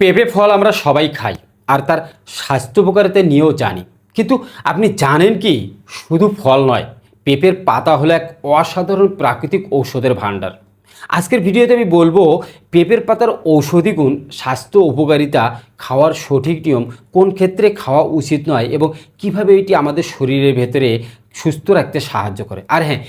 পেঁপে ফল আমরা সবাই খাই, আর তার স্বাস্থ্য উপকারিতা নিয়েও জানি। কিন্তু আপনি জানেন কি? শুধু ফল নয়, পেঁপের পাতা হলো এক অসাধারণ প্রাকৃতিক ঔষধের ভাণ্ডার। আজকের ভিডিওতে আমি বলব, পেঁপের পাতার ঔষধি গুণ, স্বাস্থ্য উপকারিতা, খাওয়ার সঠিক নিয়ম, কোন ক্ষেত্রে খাওয়া উচিত নয় এবং কীভাবে এটি আমাদের শরীরের ভেতরে সুস্থ রাখতে সাহায্য করে। আর হ্যাঁ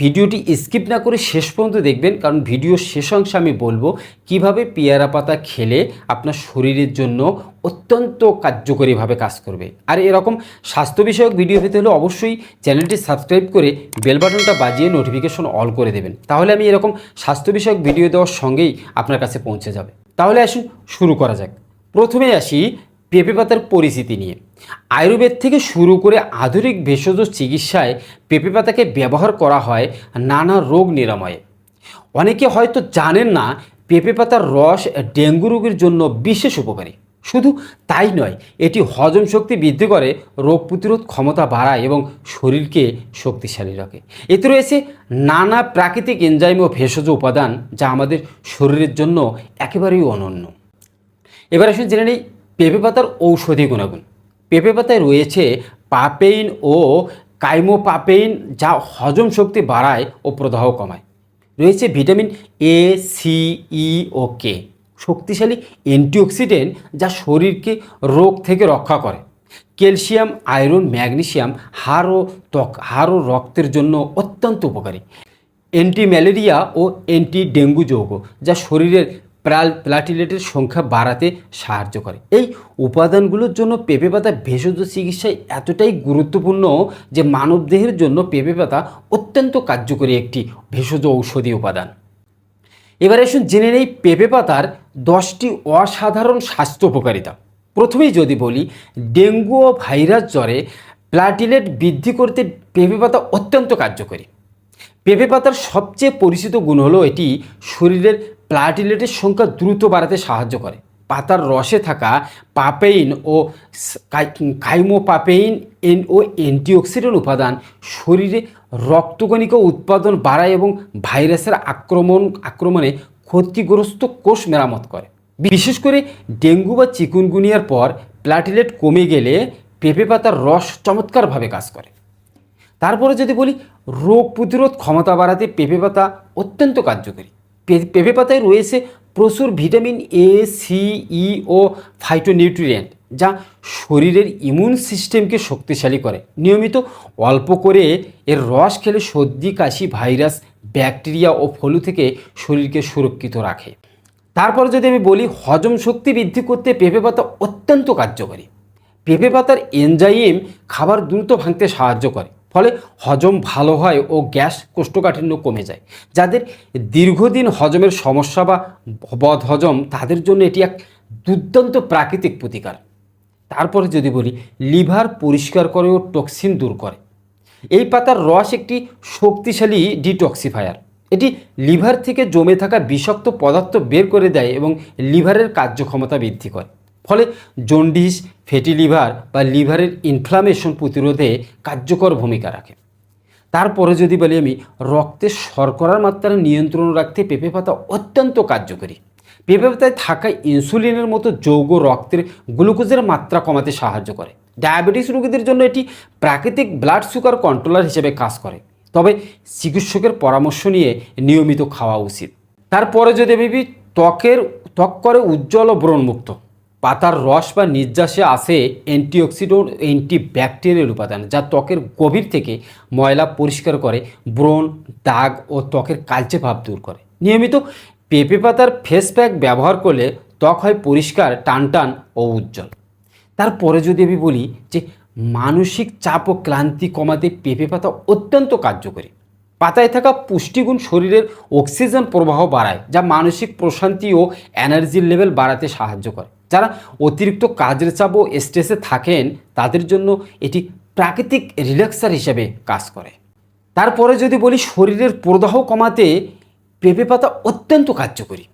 ভিডিওটি স্কিপ না করে শেষ পর্যন্ত দেখবেন, কারণ ভিডিওর শেষ অংশে আমি বলব কীভাবে পেয়ারা পাতা খেলে আপনার শরীরের জন্য অত্যন্ত কার্যকরীভাবে কাজ করবে। আর এরকম স্বাস্থ্য বিষয়ক ভিডিও পেতে হলে অবশ্যই চ্যানেলটি সাবস্ক্রাইব করে বেল বাটনটা বাজিয়ে নোটিফিকেশন অল করে দেবেন। তাহলে আমি এরকম স্বাস্থ্য বিষয়ক ভিডিও দেওয়ার সঙ্গেই আপনার কাছে পৌঁছে যাবে। তাহলে আসুন শুরু করা যাক। প্রথমে আসি পেঁপে পাতার পরিচিতি নিয়ে। আয়ুর্বেদ থেকে শুরু করে আধুনিক ভেষজ চিকিৎসায় পেঁপে পাতাকে ব্যবহার করা হয় নানা রোগ নিরাময়ে। অনেকে হয়তো জানেন না পেঁপে পাতার রস ডেঙ্গু রোগের জন্য বিশেষ উপকারী। শুধু তাই নয়, এটি হজম শক্তি বৃদ্ধি করে, রোগ প্রতিরোধ ক্ষমতা বাড়ায় এবং শরীরকে শক্তিশালী রাখে। এতে রয়েছে নানা প্রাকৃতিক এনজাইম ও ভেষজ উপাদান যা আমাদের শরীরের জন্য একেবারেই অনন্য। এবার আসুন জেনে নেই পেঁপে পাতার ঔষধি গুণাগুণ। পেঁপে পাতায় রয়েছে পাপেইন ও কাইমোপাপেইন, যা হজম শক্তি বাড়ায় ও প্রদাহ কমায়। রয়েছে ভিটামিন এ সি ই ও কে শক্তিশালী অ্যান্টিঅক্সিডেন্ট যা শরীরকে রোগ থেকে রক্ষা করে। ক্যালসিয়াম, আয়রন, ম্যাগনেসিয়াম, হাড় ও ত্বক, হাড় ও রক্তের জন্য অত্যন্ত উপকারী। অ্যান্টি ম্যালেরিয়া ও অ্যান্টি ডেঙ্গু যৌগ, যা শরীরের প্লাটিলেটের সংখ্যা বাড়াতে সাহায্য করে। এই উপাদানগুলোর জন্য পেঁপে পাতা ভেষজ চিকিৎসায় এতটাই গুরুত্বপূর্ণ যে মানবদেহের জন্য পেঁপে পাতা অত্যন্ত কার্যকরী একটি ভেষজ ঔষধি উপাদান। এবার আসুন জেনে নেই পেঁপে পাতার দশটি অসাধারণ স্বাস্থ্য উপকারিতা। প্রথমেই যদি বলি, ডেঙ্গু ও ভাইরাস জ্বরে প্লাটিলেট বৃদ্ধি করতে পেঁপে পাতা অত্যন্ত কার্যকরী। পেঁপে পাতার সবচেয়ে পরিচিত গুণ হলো এটি শরীরের প্লাটিলেটের সংখ্যা দ্রুত বাড়াতে সাহায্য করে। পাতার রসে থাকা পাপেইন ও কাইমোপাপেইন, এন ও অ্যান্টিঅক্সিডেন্ট উপাদান শরীরে রক্তকণিকা উৎপাদন বাড়ায় এবং ভাইরাসের আক্রমণ, আক্রমণে ক্ষতিগ্রস্ত কোষ মেরামত করে। বিশেষ করে ডেঙ্গু বা চিকুনগুনিয়ার পর প্লাটিলেট কমে গেলে পেঁপে পাতার রস চমৎকারভাবে কাজ করে। তারপরে যদি বলি, রোগ প্রতিরোধ ক্ষমতা বাড়াতে পেঁপে পাতা অত্যন্ত কার্যকরী। পেঁপে পাতায় রয়েছে প্রচুর ভিটামিন এ সি ই ও ফাইটোনিউট্রিয়েন্ট যা শরীরের ইমিউন সিস্টেমকে শক্তিশালী করে। নিয়মিত অল্প করে এর রস খেলে সর্দি, কাশি, ভাইরাস, ব্যাকটেরিয়া ও ফলু থেকে শরীরকে সুরক্ষিত রাখে। তারপরে যদি আমি বলি হজম শক্তি বৃদ্ধি করতে পেঁপে পাতা অত্যন্ত কার্যকরী। পেঁপে পাতার এনজাইম খাবার দ্রুত ভাঙতে সাহায্য করে। ফলে হজম ভালো হয় ও গ্যাস কোষ্ঠকাঠিন্য কমে যায়। যাদের দীর্ঘদিন হজমের সমস্যা বা বদ হজম, তাদের জন্য এটি এক দুর্দান্ত প্রাকৃতিক প্রতিকার। তারপরে যদি বলি, লিভার পরিষ্কার করে ও টক্সিন দূর করে। এই পাতার রস একটি শক্তিশালী ডিটক্সিফায়ার। এটি লিভার থেকে জমে থাকা বিষাক্ত পদার্থ বের করে দেয় এবং লিভারের কার্যক্ষমতা বৃদ্ধি করে। ফলে জন্ডিস ফ্যাটি লিভার বা লিভারের ইনফ্লামেশন প্রতিরোধে কার্যকর ভূমিকা রাখে। তারপরে যদি বলি আমি, রক্তে শর্করার মাত্রা নিয়ন্ত্রণ রাখতে পেঁপে পাতা অত্যন্ত কার্যকরী। পেঁপে পাতায় থাকা ইনসুলিনের মতো যৌগ রক্তের গ্লুকোজের মাত্রা কমাতে সাহায্য করে। ডায়াবেটিস রোগীদের জন্য এটি প্রাকৃতিক ব্লাড সুগার কন্ট্রোলার হিসেবে কাজ করে। তবে চিকিৎসকের পরামর্শ নিয়ে নিয়মিত খাওয়া উচিত। তারপরে যদি ভেবি ত্বকের, ত্বক করে উজ্জ্বল ও ব্রণমুক্ত। পাতার রস বা নির্যাসে আসে অ্যান্টিঅক্সিডেন্ট অ্যান্টি ব্যাকটেরিয়াল উপাদান, যা ত্বকের গভীর থেকে ময়লা পরিষ্কার করে, ব্রণ, দাগ ও ত্বকের কালচে ভাব দূর করে। নিয়মিত পেঁপে পাতার ফেস প্যাক ব্যবহার করলে ত্বক হয় পরিষ্কার, টানটান ও উজ্জ্বল। তারপরে যদি আমি বলি যে মানসিক চাপ ও ক্লান্তি কমাতে পেঁপে পাতা অত্যন্ত কার্যকরী। পাতায় থাকা পুষ্টিগুণ শরীরের অক্সিজেন প্রবাহ বাড়ায়, যা মানসিক প্রশান্তি ও এনার্জির লেভেল বাড়াতে সাহায্য করে। যারা অতিরিক্ত কাজের চাপ ও স্ট্রেসে থাকেন, তাদের জন্য এটি প্রাকৃতিক রিল্যাক্সার হিসেবে কাজ করে। তারপরে যদি বলি শরীরের প্রদাহ কমাতে পেঁপে পাতা অত্যন্ত কার্যকরী।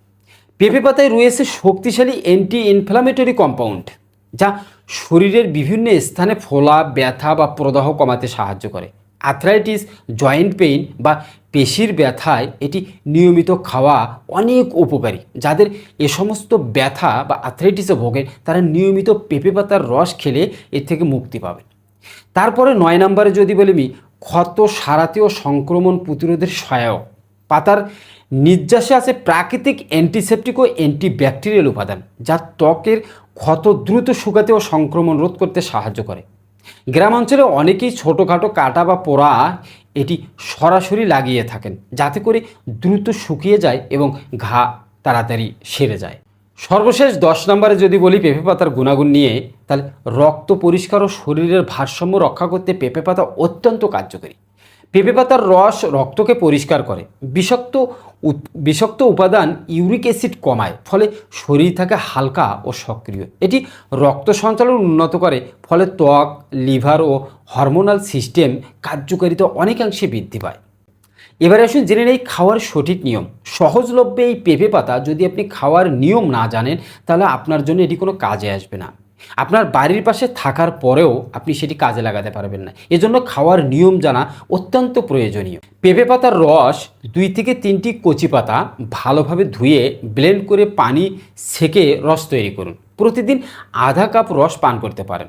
পেঁপে পাতায় রয়েছে শক্তিশালী অ্যান্টি ইনফ্লামেটরি কম্পাউন্ড যা শরীরের বিভিন্ন স্থানে ফোলা, ব্যথা বা প্রদাহ কমাতে সাহায্য করে। আর্থ্রাইটিস জয়েন্ট পেইন বা পেশির ব্যথায় এটি নিয়মিত খাওয়া অনেক উপকারী। যাদের এ সমস্ত ব্যথা বা আর্থ্রাইটিসে ভোগেন, তারা নিয়মিত পেঁপে পাতার রস খেলে এর থেকে মুক্তি পাবেন। তারপরে নয় নম্বরে যদি বলি আমি, ক্ষত সারাতে ও সংক্রমণ প্রতিরোধের সহায়ক। পাতার নির্যাসে আছে প্রাকৃতিক অ্যান্টিসেপটিক ও অ্যান্টিব্যাকটেরিয়াল উপাদান, যা ত্বকের ক্ষত দ্রুত শুকাতে ও সংক্রমণ রোধ করতে সাহায্য করে। গ্রাম অঞ্চলে অনেকেই ছোটোখাটো কাটা বা পোড়া এটি সরাসরি লাগিয়ে থাকেন, যাতে করে দ্রুত শুকিয়ে যায় এবং ঘা তাড়াতাড়ি সেরে যায়। সর্বশেষ দশ নম্বরে যদি বলি পেঁপে পাতার গুণাগুণ নিয়ে, তাহলে রক্ত পরিষ্কার ও শরীরের ভারসাম্য রক্ষা করতে পেঁপে পাতা অত্যন্ত কার্যকরী। পেঁপে পাতার রস রক্তকে পরিষ্কার করে। বিষাক্ত বিষাক্ত উপাদান ইউরিক অ্যাসিড কমায়, ফলে শরীর থাকে হালকা ও সক্রিয়। এটি রক্ত সঞ্চালন উন্নত করে, ফলে ত্বক, লিভার ও হরমোনাল সিস্টেম কার্যকারিতা অনেকাংশে বৃদ্ধি পায়। এবারে আসুন জেনে নেই খাওয়ার সঠিক নিয়ম। সহজলভ্যে এই পেঁপে পাতা যদি আপনি খাওয়ার নিয়ম না জানেন, তাহলে আপনার জন্য এটি কোনো কাজে আসবে না। আপনার বাড়ির পাশে থাকার পরেও আপনি সেটি কাজে লাগাতে পারবেন না। এজন্য খাওয়ার নিয়ম জানা অত্যন্ত প্রয়োজনীয়। পেঁপে পাতার রস দুই থেকে তিনটি কচি পাতা ভালোভাবে ধুয়ে ব্লেন্ড করে পানি সেকে রস তৈরি করুন। প্রতিদিন আধা কাপ রস পান করতে পারেন।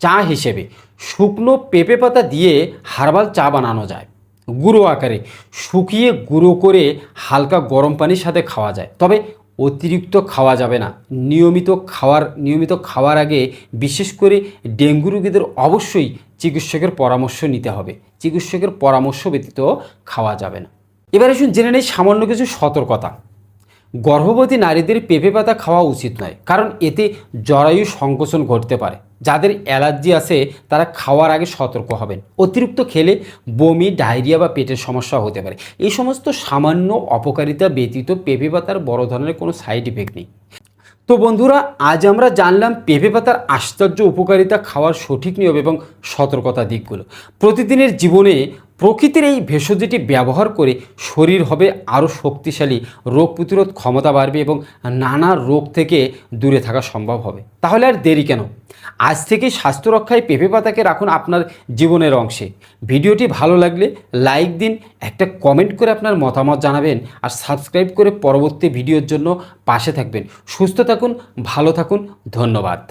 চা হিসেবে শুকনো পেঁপে পাতা দিয়ে হার্বাল চা বানানো যায়। গুঁড়ো আকারে শুকিয়ে গুঁড়ো করে হালকা গরম পানির সাথে খাওয়া যায়। তবে অতিরিক্ত খাওয়া যাবে না। নিয়মিত খাওয়ার নিয়মিত খাওয়ার আগে বিশেষ করে ডেঙ্গু রোগীদের অবশ্যই চিকিৎসকের পরামর্শ নিতে হবে। চিকিৎসকের পরামর্শ ব্যতীত খাওয়া যাবে না। এবারে আসুন জেনে নেই সামান্য কিছু সতর্কতা। গর্ভবতী নারীদের পেঁপে পাতা খাওয়া উচিত নয়, কারণ এতে জরায়ু সংকোচন ঘটতে পারে। যাদের অ্যালার্জি আছে, তারা খাওয়ার আগে সতর্ক হবেন। অতিরিক্ত খেলে বমি, ডায়রিয়া বা পেটের সমস্যা হতে পারে। এই সমস্ত সামান্য অপকারিতা ব্যতীত পেঁপে পাতার বড় ধরনের কোনো সাইড ইফেক্ট নেই। তো বন্ধুরা, আজ আমরা জানলাম পেঁপে পাতার আশ্চর্য উপকারিতা খাওয়ার সঠিক নিয়ম এবং সতর্কতা দিকগুলো। প্রতিদিনের জীবনে প্রকৃতির এই ভেষজটি ব্যবহার করে শরীর হবে আরও শক্তিশালী, রোগ প্রতিরোধ ক্ষমতা বাড়বে এবং নানা রোগ থেকে দূরে থাকা সম্ভব হবে। তাহলে আর দেরি কেন? আজ থেকে স্বাস্থ্য রক্ষায় পেঁপে পাতাকে রাখুন আপনার জীবনের অংশে। ভিডিওটি ভালো লাগলে লাইক দিন, একটা কমেন্ট করে আপনার মতামত জানাবেন আর সাবস্ক্রাইব করে পরবর্তী ভিডিওর জন্য পাশে থাকবেন। সুস্থ থাকুন, ভালো থাকুন, ধন্যবাদ।